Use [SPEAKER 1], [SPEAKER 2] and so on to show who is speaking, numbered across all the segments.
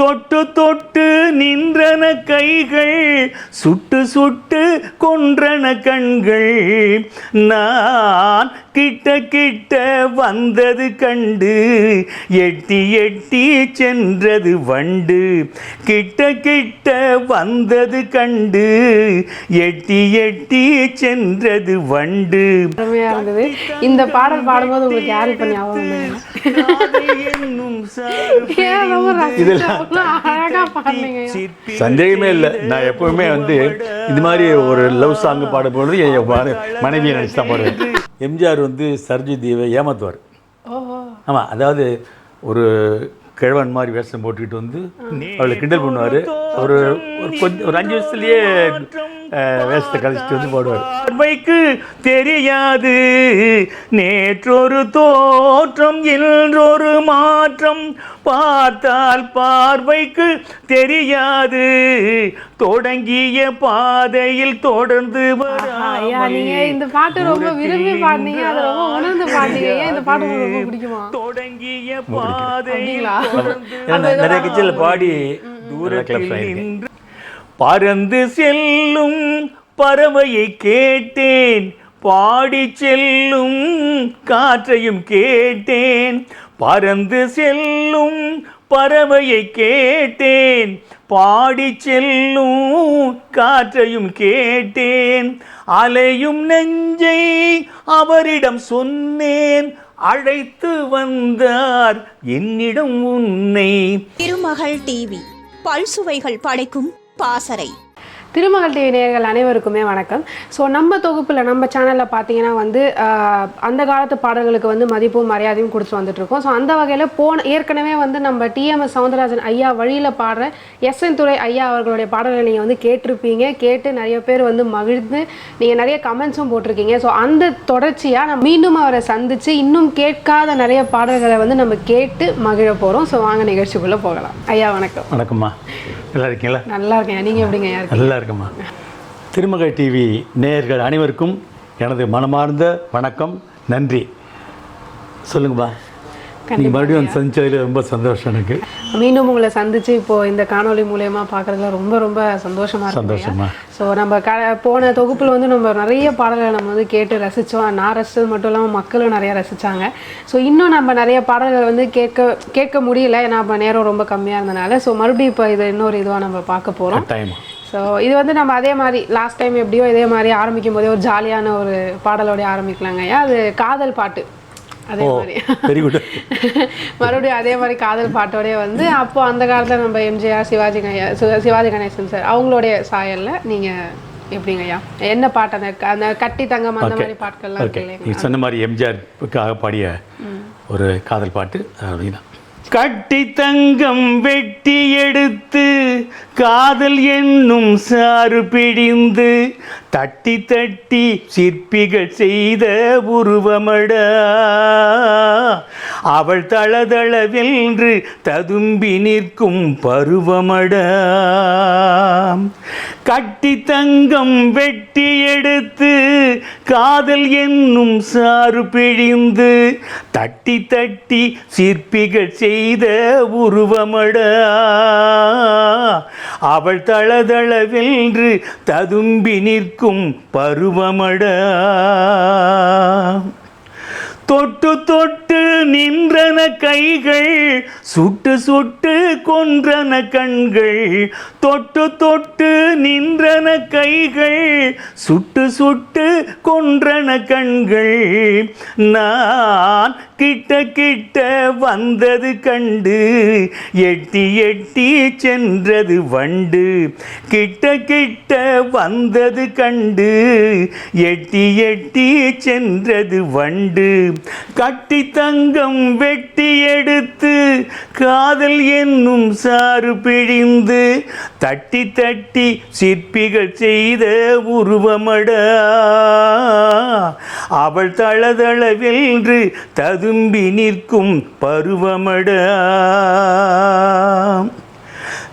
[SPEAKER 1] தொட்டு தொட்டு நின்றன கைகள் சுட்டு சுட்டு கொன்றன கண்கள். நான் கிட்ட கிட்ட வந்தது கண்டு எட்டி எட்டி சென்றது வண்டு. கிட்ட கிட்ட வந்தது கண்டு எட்டி எட்டி சென்றது வண்டு.
[SPEAKER 2] இருந்தது. இந்த பாடல் பாடும்போது உங்களுக்கு யார் இப்ப
[SPEAKER 3] சந்தேகமே இல்லை. நான் எப்பவுமே வந்து இது மாதிரி ஒரு லவ் சாங் பாடும்போது என் மன- மனைவியை நினச்சி தான் பாடுவேன். எம்ஜிஆர் வந்து சர்ஜி தீவை ஏமாத்துவார். ஆமாம் அதாவது ஒரு கிழவன் மாதிரி வேஷம் போட்டுக்கிட்டு வந்து அவளை கிண்டல் பண்ணுவார். ஒரு ஒரு கொஞ்சம் ஒரு அஞ்சு வருஷத்துலேயே வேஷத்தை கழிச்சிட்டு வந்து பாடுவார்.
[SPEAKER 1] பார்வைக்கு தெரியாது. நேற்றொரு தோற்றம் இன்றொரு மாற்றம் பார்த்தால் பார்வைக்கு தெரியாது. தொடங்கிய பாதையில் தொடர்ந்து
[SPEAKER 2] நீங்க இந்த பாட்டு ரொம்ப விரும்பி பாடுனீங்க. அதை ரொம்ப உணர்ந்து பாடுனீங்க ஏன் இந்த பாட்டு உங்களுக்கு ரொம்ப பிடிக்குமா?
[SPEAKER 1] தொடங்கிய?
[SPEAKER 3] ஏன்னா நிறைய கட்சியில் பாடி
[SPEAKER 1] தூரத்தில் நின்று பறந்து செல்லும் பறவையை கேட்டேன். பாடி செல்லும் காற்றையும் கேட்டேன். பறந்து செல்லும் பறவையை கேட்டேன். பாடி செல்லும் காற்றையும் கேட்டேன். அலையும் நெஞ்சை அவரிடம் சொன்னேன். அழைத்து வந்தார் என்னிடம் உன்னை.
[SPEAKER 4] திருமகள் டிவி. பல்சுவைகள் படைக்கும் பாசறை.
[SPEAKER 2] திருமகள் டிவி நேயர்கள் அனைவருக்குமே வணக்கம். ஸோ நம்ம தொகுப்பில் நம்ம சேனலில் பார்த்தீங்கன்னா வந்து அந்த காலத்து பாடல்களுக்கு வந்து மதிப்பும் மரியாதையும் கொடுத்து வந்துட்டு இருக்கோம் ஸோ அந்த வகையில் போன ஏற்கனவே வந்து நம்ம டிஎம்எஸ் சவுந்தரராஜன் ஐயா வழியில் பாடுற எஸ் என் துரை ஐயா அவர்களுடைய பாடல்களை நீங்கள் வந்து கேட்டிருப்பீங்க. கேட்டு நிறைய பேர் வந்து மகிழ்ந்து நீங்கள் நிறைய கமெண்ட்ஸும் போட்டிருக்கீங்க. ஸோ அந்த தொடர்ச்சியாக நம்ம மீண்டும் அவரை சந்தித்து இன்னும் கேட்காத நிறைய பாடல்களை வந்து நம்ம கேட்டு மகிழ போகிறோம் ஸோ வாங்க நிகழ்ச்சிக்குள்ளே போகலாம். ஐயா வணக்கம்.
[SPEAKER 3] வணக்கம்மா. நல்லா இருக்கீங்களா?
[SPEAKER 2] நல்லா இருக்கேன். நீங்கள் எப்படிங்க?
[SPEAKER 3] நல்லா இருக்கம்மா. திருமகை டிவி நேயர்கள் அனைவருக்கும் எனது மனமார்ந்த வணக்கம். நன்றி. சொல்லுங்கம்மா. நீங்கள் மறுபடியும் வந்து சந்திச்சதுல ரொம்ப சந்தோஷம் எனக்கு.
[SPEAKER 2] மீண்டும் உங்களை சந்திச்சு இப்போ இந்த காணொளி மூலயமா பார்க்கறதுல ரொம்ப ரொம்ப சந்தோஷமா இருக்கு
[SPEAKER 3] சந்தோஷமா.
[SPEAKER 2] ஸோ நம்ம க போன தொகுப்பில் வந்து நம்ம நிறைய பாடல்களை நம்ம வந்து கேட்டு ரசித்தோம் நான் ரசித்தது மட்டும் இல்லாமல் மக்களும் நிறைய ரசித்தாங்க ஸோ இன்னும் நம்ம நிறைய பாடல்கள் வந்து கேட்க கேட்க முடியல. ஏன்னா நம்ம நேரம் ரொம்ப கம்மியாக இருந்தனால. ஸோ மறுபடியும் இப்போ இது இன்னொரு இதுவாக நம்ம பார்க்க போகிறோம்
[SPEAKER 3] கட்டாயமா.
[SPEAKER 2] ஸோ இது வந்து நம்ம அதே மாதிரி லாஸ்ட் டைம் எப்படியோ இதே மாதிரி ஆரம்பிக்கும் போதே ஒரு ஜாலியான ஒரு பாடலோடய ஆரம்பிக்கலாங்க ஐயா. அது காதல் பாட்டு. அதே மாதிரி.
[SPEAKER 3] வெரி குட்
[SPEAKER 2] மறுபடியும் அதே மாதிரி காதல் பாட்டோடய வந்து அப்போ அந்த காலத்தில் நம்ம எம்ஜிஆர் சிவாஜி கணே சிவ- சிவாஜி கணேசன் சார் அவங்களுடைய சாயல்ல நீங்க எப்படிங்க ஐயா? என்ன பாட்டு அந்த க- அந்த கட்டி தங்கம் அந்த மாதிரி பாட்டுகள்லாம்
[SPEAKER 3] ஓகே
[SPEAKER 2] இருக்கு
[SPEAKER 3] சொன்ன மாதிரி எம்ஜிஆருக்காக பாடிய ஒரு காதல் பாட்டு அப்படின்னா
[SPEAKER 1] கட்டி தங்கம் வெட்டி எடுத்து காதல் என்னும் சாறு பிடிந்து தட்டி தட்டி சிற்பிகள் செய்த உருவமடா. அவள் தளதளவென்று ததும்பி நிற்கும் பருவமடா. கட்டி தங்கம் வெட்டி எடுத்து காதல் என்னும் சாறு பிழிந்து தட்டி தட்டி சிற்பிகள் செய்த உருவமடா. அவள் தளதளவென்று ததும்பி நிற்கும் பருவமடா. தொட்டு தொட்டு நின்றன கைகள் சுட்டு சுட்டு கொன்றன கண்கள். தொட்டு தொட்டு நின்ற நின்றன கைகள் சுட்டு சுட்டு கொன்றன கண்கள். நான் கிட்ட கிட்ட வந்தது கண்டு எட்டி எட்டி சென்றது வண்டு. கிட்ட கிட்ட வந்தது கண்டு எட்டி எட்டி சென்றது வண்டு. கட்டி தங்கம் வெட்டி எடுத்து காதல் என்னும் சாறு பிழிந்து தட்டி தட்டி சிற்பிகள் செய்த உருவமடா. அவள் தளதளவென்று ததும்பி நிற்கும் பருவமடா.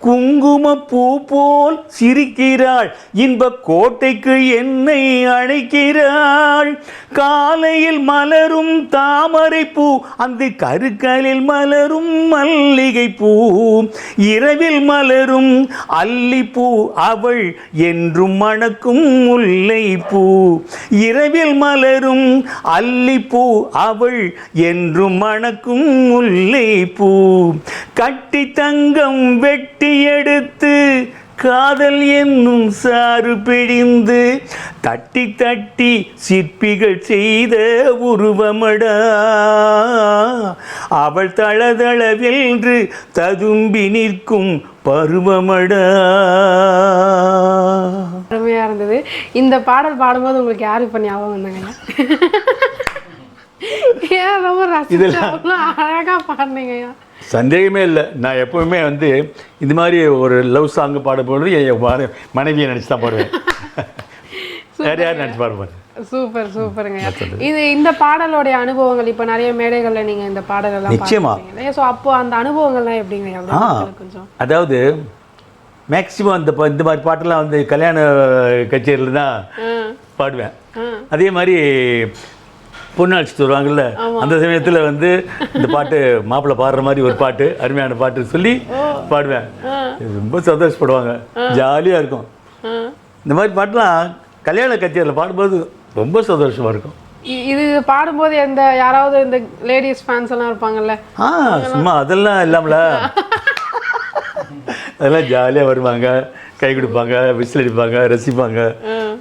[SPEAKER 1] குங்குமப்பூ போல் சிரிக்கிறாள். இன்ப கோட்டைக்கு என்னை அழைக்கிறாள். காலையில் மலரும் தாமரை பூ அந்த கருக்கலில் மலரும் மல்லிகை பூ இரவில் மலரும் அல்லிப்பூ அவள் என்றும் மணக்கும் முல்லை பூ இரவில் மலரும் அல்லிப்பூ அவள் என்றும் மணக்கும் முல்லை பூ கட்டி தங்கம் வெட்டி எடுத்து காதல் என்னும் சாறு பிழிந்து தட்டி தட்டி சிற்பிகள் செய்த உருவமடா. அவள் தளதளவென்று ததும்பி நிற்கும் பருவமடா.
[SPEAKER 2] அருமையா இருந்தது. இந்த பாடல் பாடும்போது உங்களுக்கு யாரு இப்ப ஞாபகம் வந்தாங்க? ஏன் ரொம்ப ரசிச்சு
[SPEAKER 3] இதெல்லாம்
[SPEAKER 2] அவ்வளோ அழகா பாடுனீங்கய்யா
[SPEAKER 3] சந்தேகமே இல்லை. நான் எப்பவுமே வந்து இது மாதிரி ஒரு லவ் சாங் பாடும்போது என் மன- மனைவியை நினச்சி தான் பாடுவேன். வேற யாரும் நினச்சி பாடுவார்
[SPEAKER 2] சூப்பர் சூப்பருங்க. இது இந்த பாடலோடைய அனுபவங்கள் இப்ப நிறைய மேடைகள்ல நீங்க இந்த பாடலெல்லாம்
[SPEAKER 3] நிச்சயமா.
[SPEAKER 2] ஸோ அப்போ அந்த அனுபவங்கள்லாம் எப்படிங்க? கொஞ்சம்.
[SPEAKER 3] அதாவது மேக்சிமம் அந்த ப- இந்த மாதிரி பாட்டெல்லாம் வந்து கல்யாண கச்சேரியில் தான் பாடுவேன். அதே மாதிரி பொண்ணு அழைச்சிட்டு வருவாங்கல்ல அந்த சமயத்தில் வந்து இந்த பாட்டு மாப்பிள்ளை பாடுற மாதிரி ஒரு பாட்டு அருமையான பாட்டு சொல்லி பாடுவேன். ரொம்ப சந்தோஷப்படுவாங்க. ஜாலியாக இருக்கும். இந்த மாதிரி பாட்டெலாம் கல்யாண கச்சேரியில் பாடும்போது ரொம்ப சந்தோஷமாக இருக்கும்.
[SPEAKER 2] இது பாடும்போது எந்த யாராவது இந்த லேடிஸ் ஃபேன்ஸ் எல்லாம் இருப்பாங்கல்ல?
[SPEAKER 3] ஆ சும்மா அதெல்லாம் இல்லாமல. அதெல்லாம் ஜாலியாக வருவாங்க. கை கொடுப்பாங்க விசில் அடிப்பாங்க ரசிப்பாங்க.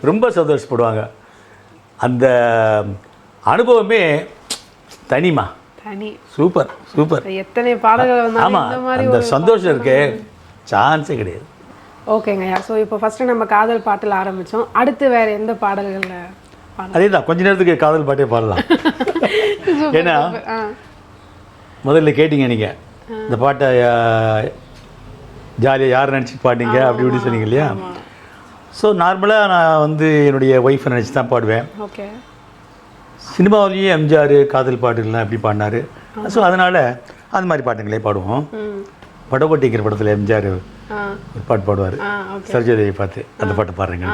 [SPEAKER 3] ரொம்ப சந்தோஷப்படுவாங்க. அந்த அனுபவமே தனிமா
[SPEAKER 2] தனி.
[SPEAKER 3] சூப்பர் சூப்பர்
[SPEAKER 2] எத்தனை பாடல்கள்
[SPEAKER 3] ஆமாம் அந்த சந்தோஷம் இருக்கே. சான்ஸே கிடையாது.
[SPEAKER 2] ஓகேங்கய்யா ஸோ இப்போ ஃபர்ஸ்ட் நம்ம காதல் பாட்டில் ஆரம்பிச்சோம். அடுத்து வேற எந்த பாடல்கள்ல
[SPEAKER 3] அதே தான் கொஞ்ச நேரத்துக்கு காதல் பாட்டே பாடலாம். ஏன்னா முதல்ல கேட்டீங்க நீங்கள் இந்த பாட்டை ஜாலியாக யார் நினச்சி பாட்டீங்க அப்படி இப்படி சொன்னீங்க இல்லையா? ஸோ நார்மலாக நான் வந்து என்னுடைய ஒய்ஃபை நினச்சி தான் பாடுவேன்.
[SPEAKER 2] ஓகே
[SPEAKER 3] சினிமாவிலேயே எம்ஜிஆர் காதல் பாட்டுகள்லாம் எப்படி பாடினாரு? ஸோ அதனால் அந்த மாதிரி பாட்டுங்களே பாடுவோம். படகோட்டிங்கிற படத்தில் எம்ஜிஆர் ஒரு பாட்டு பாடுவார். சரோஜாதேவி பார்த்து அந்த பாட்டு பாடுறேங்க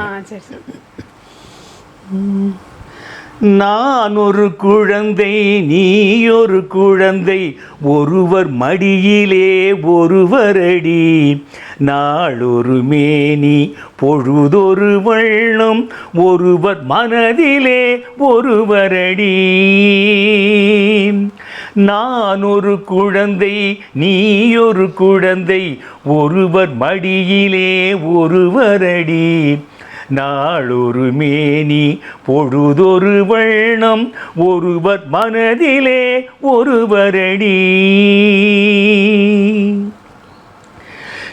[SPEAKER 1] நான் ஒரு குழந்தை நீ ஒரு குழந்தை ஒருவர் மடியிலே ஒருவரடி. நாளொரு மேனி பொழுதொரு வண்ணம் ஒருவர் மனதிலே ஒருவரடி. நான் ஒரு குழந்தை நீ ஒரு குழந்தை ஒருவர் மடியிலே ஒருவரடி. நாளொரு மேனி பொழுதொரு வண்ணம் ஒருவர் மனதிலே ஒருவரடி.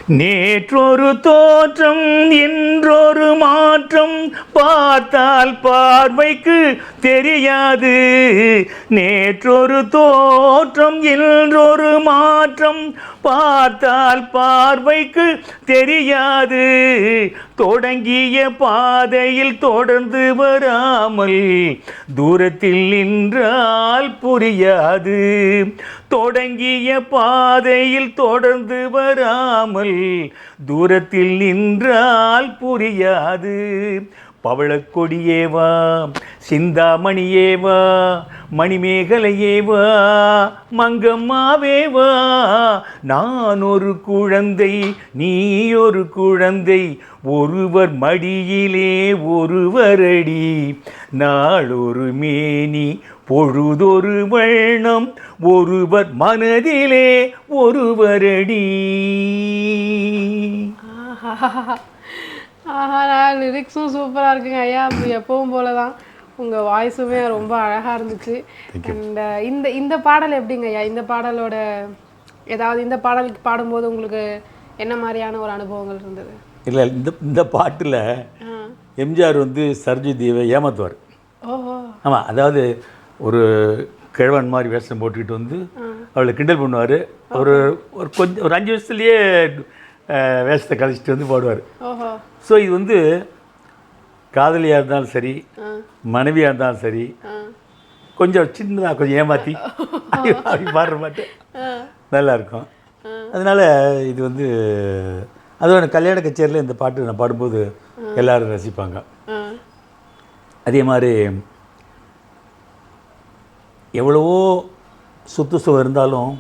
[SPEAKER 1] நேற்றொரு தோற்றம் என்றொரு மாற்றம் பார்த்தால் பார்வைக்கு தெரியாது. நேற்றொரு தோற்றம் என்றொரு மாற்றம் பார்த்தால் பார்வைக்கு தெரியாது. தொடங்கிய பாதையில் தொடர்ந்து வராமல் தூரத்தில் நின்றால் புரியாது. தொடங்கிய பாதையில் தொடர்ந்து வராமல் தூரத்தில் நின்றால் புரியாது. பவளக்கொடியேவா சிந்தாமணியேவா மணிமேகலையேவா மங்கம்மாவேவா நான் ஒரு குழந்தை நீ ஒரு குழந்தை ஒருவர் மடியிலே ஒருவரடி. நாளொரு மேனி பொழுதொரு வண்ணம் ஒருவர் மனதிலே ஒருவரடி.
[SPEAKER 2] ஆஹா லிரிக்ஸும் சூப்பராக இருக்குங்க. ஐயா எப்பவும் போல தான் உங்கள் வாய்ஸுமே ரொம்ப அழகாக இருந்துச்சு. அண்ட் இந்த இந்த பாடல் எப்படிங்க ஐயா? இந்த பாடலோட ஏதாவது இந்த பாடலுக்கு பாடும்போது உங்களுக்கு என்ன மாதிரியான ஒரு அனுபவங்கள் இருந்தது?
[SPEAKER 3] இல்லை இந்த இந்த பாட்டில் எம்ஜிஆர் வந்து சரோஜி தேவை ஏமாத்துவார் ஆமாம் அதாவது
[SPEAKER 1] ஒரு கிழவன் மாதிரி வேஷம் போட்டுக்கிட்டு வந்து அவளை கிண்டல் பண்ணுவார். ஒரு ஒரு கொஞ்சம் ஒரு அஞ்சு வருஷத்துலேயே வேஷத்தை கழிச்சிட்டு வந்து பாடுவார். ஸோ இது வந்து காதலியாக இருந்தாலும் சரி மனைவியாக இருந்தாலும் சரி கொஞ்சம் சின்னதாக கொஞ்சம் ஏமாற்றி அப்படி பாடுற பாட்டு நல்லா இருக்கும். அதனால் இது வந்து எனக்கு கல்யாண கச்சேரியில் இந்த பாட்டு நான் பாடும்போது எல்லாரும் ரசிப்பாங்க. அதே மாதிரி எவ்வளவோ சொத்து சுகம் இருந்தாலும்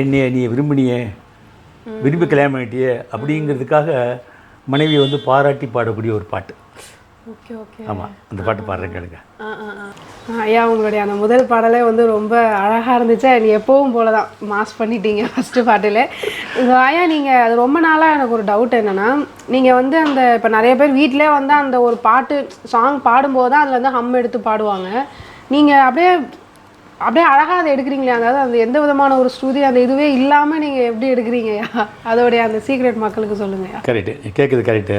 [SPEAKER 1] என்னைய நீ விரும்பினியே விரும்பி கல்யாணம் பண்ணிட்டியே அப்படிங்கிறதுக்காக மனைவியை வந்து பாராட்டி பாடக்கூடிய ஒரு பாட்டு.
[SPEAKER 2] Okay okay.
[SPEAKER 1] ஆமாம் அந்த பாட்டு பாடுறேன் கேளுங்க.
[SPEAKER 2] ஐயா உங்களுடைய அந்த முதல் பாடலே வந்து ரொம்ப அழகாக இருந்துச்சு. நீ எப்பவும் போல தான் மாஸ் பண்ணிட்டீங்க ஃபஸ்ட்டு பாட்டில். இது ஐயா நீங்கள் அது ரொம்ப நாளாக எனக்கு ஒரு டவுட் என்னென்னா நீங்கள் வந்து அந்த இப்போ நிறைய பேர் வீட்டிலே வந்து அந்த ஒரு பாட்டு சாங் பாடும்போது தான் அதில் வந்து ஹம் எடுத்து பாடுவாங்க. நீங்கள் அப்படியே அப்படியே அழகாக அதை எடுக்கிறீங்களே அதாவது அந்த எந்த விதமான ஒரு ஸ்ருதி அந்த இதுவே இல்லாமல் நீங்கள் எப்படி எடுக்கிறீங்கய்யா அதோடைய அந்த சீக்ரெட் மக்களுக்கு சொல்லுங்கய்யா
[SPEAKER 1] கரெக்டு கேட்குது கரெக்டு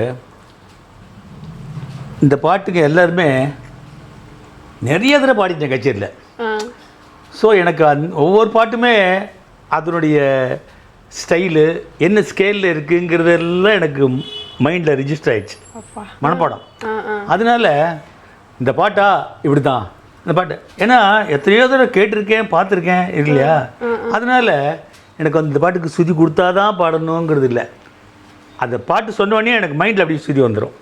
[SPEAKER 1] இந்த பாட்டுக்கு எல்லாருமே நிறைய தடவை பாடிட்டேன் கச்சேரியில். ஸோ எனக்கு அந் ஒவ்வொரு பாட்டுமே அதனுடைய ஸ்டைலு என்ன ஸ்கேலில் இருக்குங்கிறதெல்லாம் எனக்கு மைண்டில் ரிஜிஸ்டர் ஆயிடுச்சு. மனப்பாடம். அதனால இந்த பாட்டா இப்படி தான் இந்த பாட்டு. ஏன்னா எத்தனையோ தடவை கேட்டிருக்கேன் பார்த்துருக்கேன் இல்லையா? அதனால எனக்கு அந்த பாட்டுக்கு சுதி கொடுத்தாதான் பாடணுங்கிறது இல்லை. அந்த பாட்டு சொன்ன உடனே எனக்கு மைண்டில் அப்படியே சுதி வந்துடும்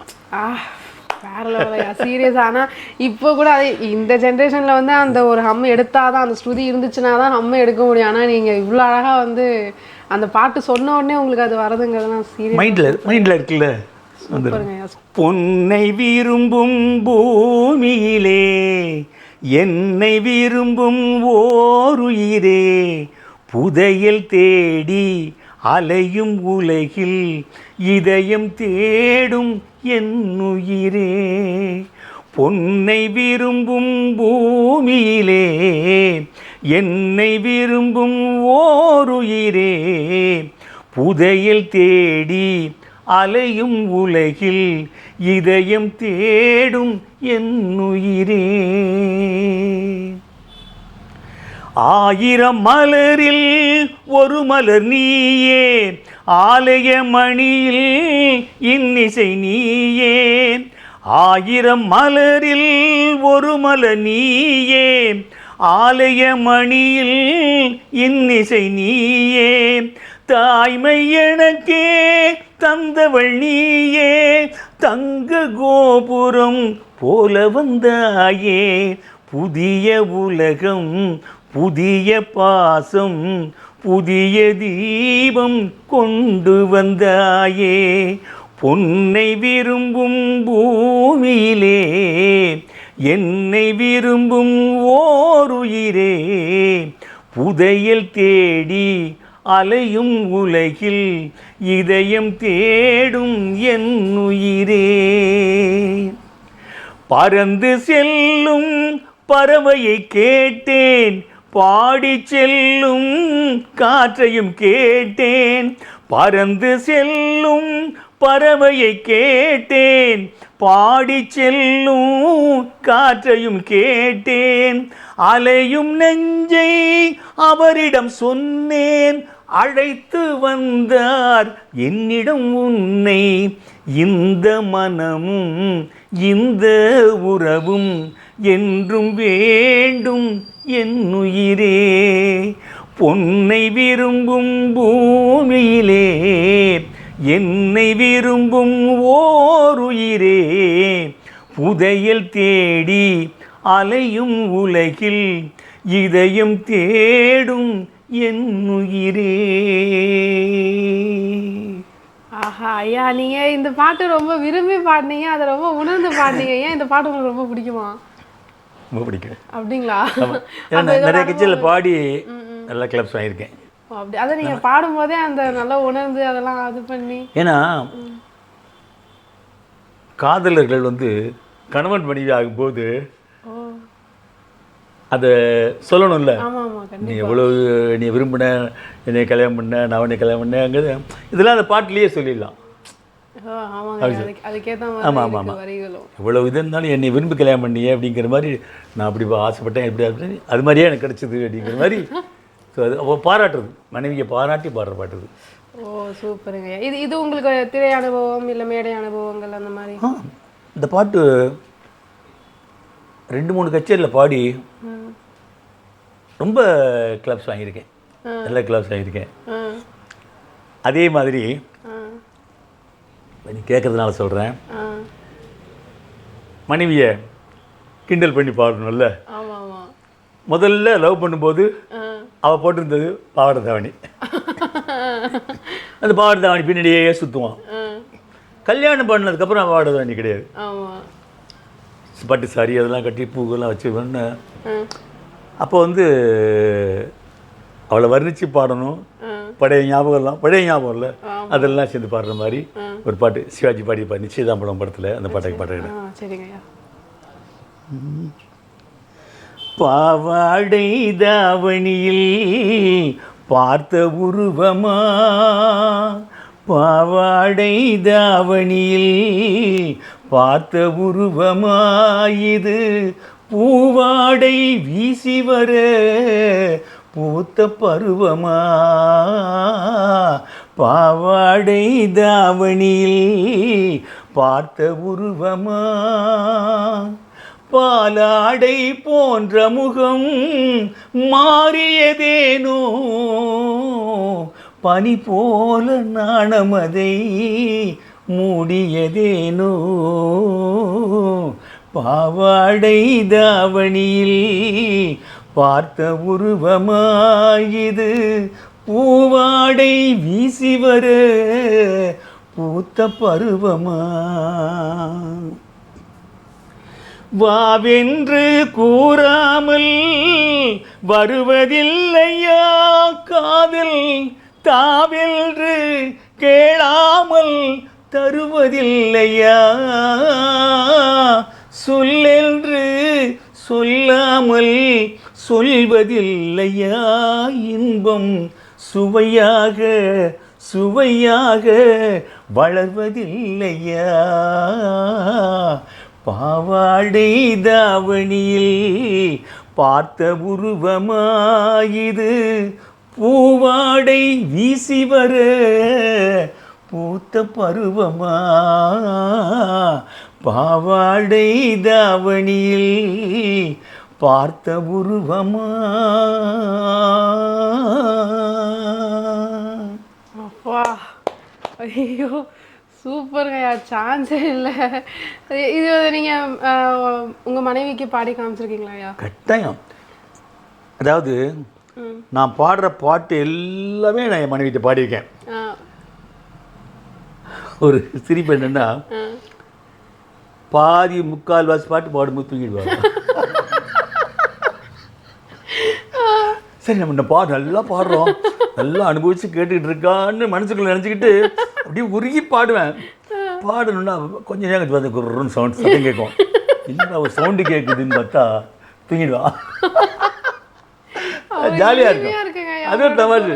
[SPEAKER 2] சீரியஸ் ஆனால் இப்போ கூட அது இந்த ஜென்ரேஷனில் வந்து அந்த ஒரு ஹம் எடுத்தாதான் அந்த ஸ்ருதி இருந்துச்சுன்னா தான் ஹம் எடுக்க முடியும். ஆனால் நீங்கள் இவ்வளோ அழகாக வந்து அந்த பாட்டு சொன்ன உடனே உங்களுக்கு அது வரதுங்கிறதுலாம் சீரியஸ்
[SPEAKER 1] மைண்டில் மைண்டில் இருக்குல்ல? பொன்னை விரும்பும் பூமியிலே என்னை விரும்பும் ஓருயிரே புதையில் தேடி அலையும் உலகில் இதயம் தேடும் என்னுயிரே. பொன்னை விரும்பும் பூமியிலே என்னை விரும்பும் ஓருயிரே புதையில் தேடி அலையும் உலகில் இதயம் தேடும் என்னுயிரே. ஆயிரம் மலரில் ஒரு மலர் நீயே ஆலய மணியில் இன்னிசை நீயே. ஆயிரம் மலரில் ஒரு மலர் நீயே ஆலய மணியில் இன்னிசை நீயே. தாய்மை எனக்கே தந்தவள் நீயே. தங்க கோபுரம் போல வந்தாயே. புதிய உலகம் புதிய பாசம் புதிய தீபம் கொண்டு வந்தாயே. பொன்னை விரும்பும் பூமியிலே என்னை விரும்பும் ஓருயிரே. புதையல் தேடி அலையும் உலகில் இதயம் தேடும் என் உயிரே. பறந்து செல்லும் பறவையை கேட்டேன் பாடி செல்லும் காற்றையும் கேட்டேன் பறந்து செல்லும் பறவையை கேட்டேன் பாடி செல்லும் காற்றையும் கேட்டேன். அலையும் நெஞ்சை அவரிடம் சொன்னேன் அழைத்து வந்தார். என்னிடம் உன்னை இந்த மனமும் இந்த உறவும் என்றும் வேண்டும் என்னுயிரே. பொன்னை விரும்பும் பூமியிலே என்னை விரும்பும் ஓருயிரே. புதையல் தேடி அலையும் உலகில் இதயம் தேடும் என் உயிரே
[SPEAKER 2] ஆஹா ஐயா நீங்க இந்த பாட்டு ரொம்ப விரும்பி பாடினீங்க. அதை ரொம்ப உணர்ந்து பாடினீங்க. ஏன் இந்த பாட்டு உங்களுக்கு ரொம்ப பிடிக்குமா?
[SPEAKER 1] ரொம்ப பிடிக்கும்.
[SPEAKER 2] அப்படிங்களா?
[SPEAKER 1] நிறைய கட்சியில் பாடி நல்லா கிளப்ஸ் வாங்கியிருக்கேன்.
[SPEAKER 2] அப்படி. அதை நீங்க பாடும்போதே அந்த நல்லா உணர்ந்து அதெல்லாம் இது பண்ணி
[SPEAKER 1] ஏன்னா காதலர்கள் வந்து கணவன் மனைவி ஆகும்போது அதை சொல்லணும்ல. நீ எவ்வளோ நீ விரும்பின என்னை கல்யாணம் பண்ண நான் உன்னை கல்யாணம் பண்ணேங்கிறது இதெல்லாம் அந்த பாட்டிலேயே சொல்லிடலாம்.
[SPEAKER 2] ஆ, ஆமாங்க. அதுக்கு அதுக்கேற்ற
[SPEAKER 1] ஆமா,
[SPEAKER 2] மாதிரி
[SPEAKER 1] ஆமா,
[SPEAKER 2] இருக்கு
[SPEAKER 1] ஆமா.
[SPEAKER 2] வரிகளும்.
[SPEAKER 1] இவ்வளவு இது இருந்தாலும் என்னை விரும்பி கல்யாணம் பண்ணியே அப்படிங்கிற மாதிரி நான் அப்படி ஆசைப்பட்டேன் எப்படி அப்படின்னு அது மாதிரியே எனக்கு கிடைச்சது அப்படிங்கிற மாதிரி. ஸோ அது அவள் பாராட்டுறது. மனைவியை பாராட்டி பாடுற பாட்டு இது.
[SPEAKER 2] ஓ சூப்பருங்க. இது இது உங்களுக்கு திரை அனுபவம் இல்லை மேடை அனுபவங்கள் அந்த மாதிரி?
[SPEAKER 1] இந்த பாட்டு ரெண்டு மூணு கச்சேரியில் பாடி ரொம்ப கிளப்ஸ் வாங்கியிருக்கேன். நல்ல கிளப்ஸ் வாங்கியிருக்கேன். அதே மாதிரி நீ கேட்கறதுனால சொல்கிறேன் மனைவியை கிண்டல் பண்ணி பாடணும்ல? முதல்ல லவ் பண்ணும்போது அவள் போட்டிருந்தது பாவாடை தாவணி அந்த பாவாடை தாவணி பின்னாடியே சுற்றுவான் கல்யாணம் பண்ணதுக்கப்புறம் பாவாடை தாவணி கிடையாது. பட்டு சாரி அதெல்லாம் கட்டி பூவெல்லாம் வச்சு பண்ண அப்போ வந்து அவளை வர்ணித்து பாடணும். பழைய ஞாபகம்லாம் பழைய ஞாபகம் இல்லை. அதெல்லாம் சேர்ந்து பாடுற மாதிரி ஒரு பாட்டு சிவாஜி பாடிப்பார் நிச்சயதாம்பலம் படத்தில் அந்த பாட்டுக்கு பாடுறேன். பாவாடை தாவணியில் பார்த்த உருவமா? பாவாடை தாவணியில் பார்த்த உருவமா இது பூவாடை வீசி வர பூத்த பருவமா? பாவாடை தாவணியில் பார்த்த உருவமா? பாலாடை போன்ற முகம் மாறியதேனோ? பனி போல நாணமதை மூடியதேனோ? பாவாடை தாவணியில் பார்த்த உருவமாயிது. பூவாடை வீசி வர பூத்த பருவமா? வாவென்று கூறாமல் வருவதில்லையா? காதல் தாவென்று கேளாமல் தருவதில்லையா? சொல்லென்று சொல்லாமல் சொல்வதில்லையா? இன்பம் சுவையாக சுவையாக வளர்வதில்லையா? பாவாடை தாவணியில் பார்த்த உருவமாயிது. பூவாடை வீசி வர பூத்த பருவமா? பாவாடை தாவணியில் பார்த்த உருவமா?
[SPEAKER 2] அப்பா ஐயோ சூப்பருங்கய்யா சான்ஸே இல்லை. இது நீங்கள் உங்கள் மனைவிக்கு பாடி காமிச்சிருக்கீங்களா
[SPEAKER 1] கட்டாயம். அதாவது நான் பாடுற பாட்டு எல்லாமே நான் என் மனைவிட்ட பாடியிருக்கேன். ஒரு சிரிப்பு என்னன்னா பாதி முக்கால் வாசி பாட்டு பாடும்போது தூங்கிடுவாங்க சரி நம்ம இந்த பாடு நல்லா பாடுறோம். நல்லா அனுபவிச்சு கேட்டுக்கிட்டு இருக்கான்னு மனசுக்குள்ள நினச்சிக்கிட்டு அப்படியே உருகி பாடுவேன். பாடணும்னா கொஞ்ச நேரம் பார்த்து குருன்னு சவுண்ட் சத்தம் கேட்கும். இல்லை ஒரு சவுண்டு கேட்குதுன்னு பார்த்தா தூங்கிடுவா. ஜாலியாக இருக்கும். அது ஒரு தமாஷு